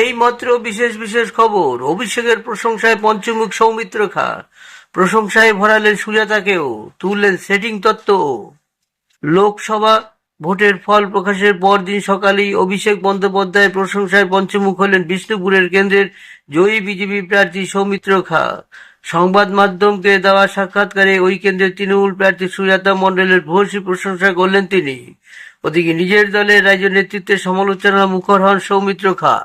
এই মাত্র বিশেষ বিশেষ খবর। অভিষেকের প্রশংসায় পঞ্চমুখ সৌমিত্র খা। প্রশংসায় ভরালেন সুজাতাকেও, তুললেন সেটিং তত্ত্ব। লোকসভা ভোটের ফল প্রকাশের পরদিন সকালেই অভিষেক বন্দ্যোপাধ্যায়ের প্রশংসায় পঞ্চমুখ হলেন বিষ্ণুপুরের কেন্দ্রের জয়ী বিজেপি প্রার্থী সৌমিত্র খা। সংবাদ মাধ্যমকে দেওয়া সাক্ষাৎকারে ওই কেন্দ্রের তৃণমূল প্রার্থী সুজাতা মণ্ডলের ভূয়সী প্রশংসা করলেন তিনি। ওদিকে নিজের দলের রাজ্য নেতৃত্বের সমালোচনা মুখর হন সৌমিত্র খা।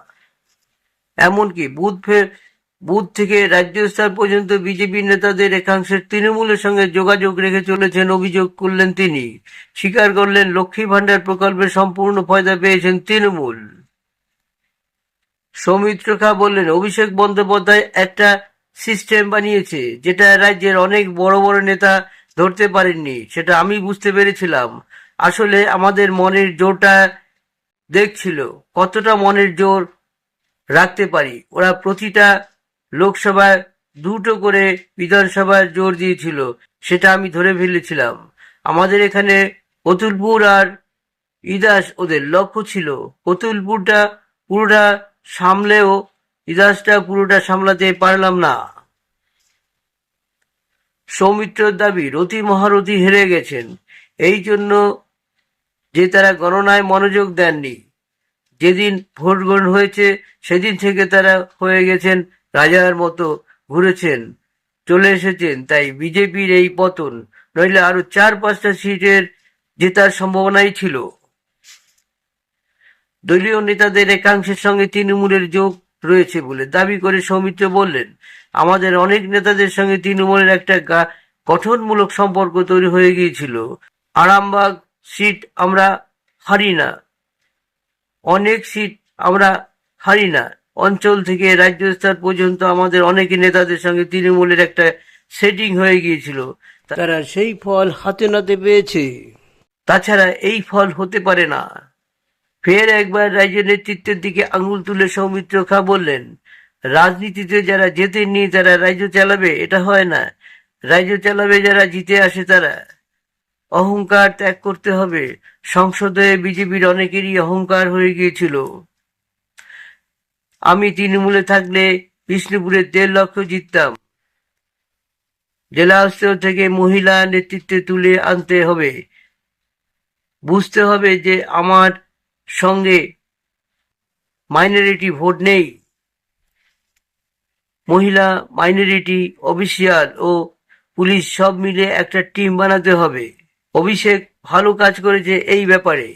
এমনকি বুথ ফের বুথ থেকে রাজ্য স্তর পর্যন্ত বিজেপি নেতাদের একাংশের তৃণমূলের সঙ্গে যোগাযোগ রেখে চলেছেন অভিযোগ করলেন তিনি। স্বীকার করলেন লক্ষ্মী ভাণ্ডার প্রকল্পের সম্পূর্ণ ফয়দা পেয়েছেন তৃণমূল। সৌমিত্র খা বললেন, অভিষেক বন্দ্যোপাধ্যায় একটা সিস্টেম বানিয়েছে যেটা রাজ্যের অনেক বড় বড় নেতা ধরতে পারেননি। সেটা আমি বুঝতে পেরেছিলাম। আসলে আমাদের মনের জোরটা দেখছিল, কতটা মনের জোর রাখতে পারি। ওরা প্রতিটা লোকসভায় দুটো করে বিধানসভায় জোর দিয়েছিল, সেটা আমি ধরে ফেলেছিলাম। আমাদের এখানে কতুলপুর আর ইদাস ওদের লক্ষ্য ছিল। কতুলপুরটা পুরোটা সামলেও ইদাসটা পুরোটা সামলাতে পারলাম না। সৌমিত্রর দাবি, রতি মহারথী হেরে গেছেন। এই জন্য যে তারা গণনায় মনোযোগ দেননি যেদিন ভোট গ্রহণ হয়েছে, সেদিন থেকে তারা হয়ে গেছেন, রাজার মতো ঘুরেছেন, চলে এসেছেন। তাই বিজেপির এই পতন, নইলে আরও চার পাঁচটা সিটের জেতার সম্ভাবনাই ছিল। দলীয় নেতাদের একাংশের সঙ্গে তৃণমূলের যোগ রয়েছে বলে দাবি করে সৌমিত্র বললেন, আমাদের অনেক নেতাদের সঙ্গে তৃণমূলের একটা গঠনমূলক সম্পর্ক তৈরি হয়ে গিয়েছিল। আরামবাগ সিট আমরা হারি না। অনেক সিট আমরা হারি না। অঞ্চল থেকে রাজ্য স্তর পর্যন্ত আমাদের অনেক নেতাদের সঙ্গে তৃণমূলের একটা সেটিং হয়ে গিয়েছিল। তারা সেই ফল হাতে নাতে পেয়েছে। তাছাড়া এই ফল হতে পারে না। ফের একবার রাজ্য নেতৃত্বের দিকে আঙুল তুলে সৌমিত্র খা বললেন রাজনীতিতে যারা জেতেননি তারা রাজ্য চালাবে এটা হয় না। রাজ্য চালাবে যারা জিতে আসে তারা। অহংকার ত্যাগ করতে হবে। সংসদে বিজেপির অনেকেরই অহংকার হয়ে গিয়েছিল। আমি তৃণমূলে থাকলে বিষ্ণুপুরে দেড় লক্ষ জিততাম। জেলা স্তর থেকে মহিলা নেতৃত্বে তুলে আনতে হবে। বুঝতে হবে যে আমার সঙ্গে মাইনরিটি ভোট নেই। মহিলা মাইনরিটি অফিসিয়াল ও পুলিশ সব মিলে একটা টিম বানাতে হবে। অভিষেক ভালো কাজ করেছে এই ব্যাপারে।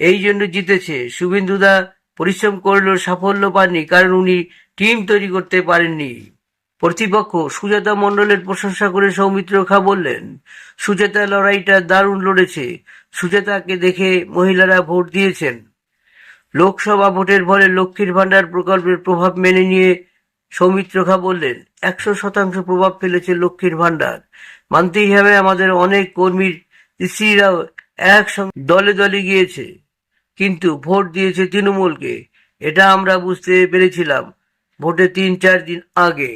এই জন্য জিতেছে। শুভেন্দুদা পরিশ্রম করলেও সাফল্য পাননি, কারণ উনি টিম তৈরি করতে পারেননি। প্রতিপক্ষ সুজাতা মণ্ডলের প্রশংসা করে সৌমিত্র খা বললেন, সুজাতা লড়াইটা দারুণ লড়েছে। সুজাতাকে দেখে মহিলারা ভোট দিয়েছেন। লোকসভা ভোটের ফলে লক্ষ্মীর ভাণ্ডার প্রকল্পের প্রভাব মেনে নিয়ে সৌমিত্র খা বললেন, একশো শতাংশ প্রভাব ফেলেছে লক্ষ্মীর ভাণ্ডার। মানতেই হবে আমাদের অনেক কর্মীর স্ত্রীরাও একসঙ্গে দলে দলে গিয়েছে, কিন্তু ভোট দিয়েছে তৃণমূলকে। এটা আমরা বুঝতে পেরেছিলাম ভোটে তিন চার দিন আগে।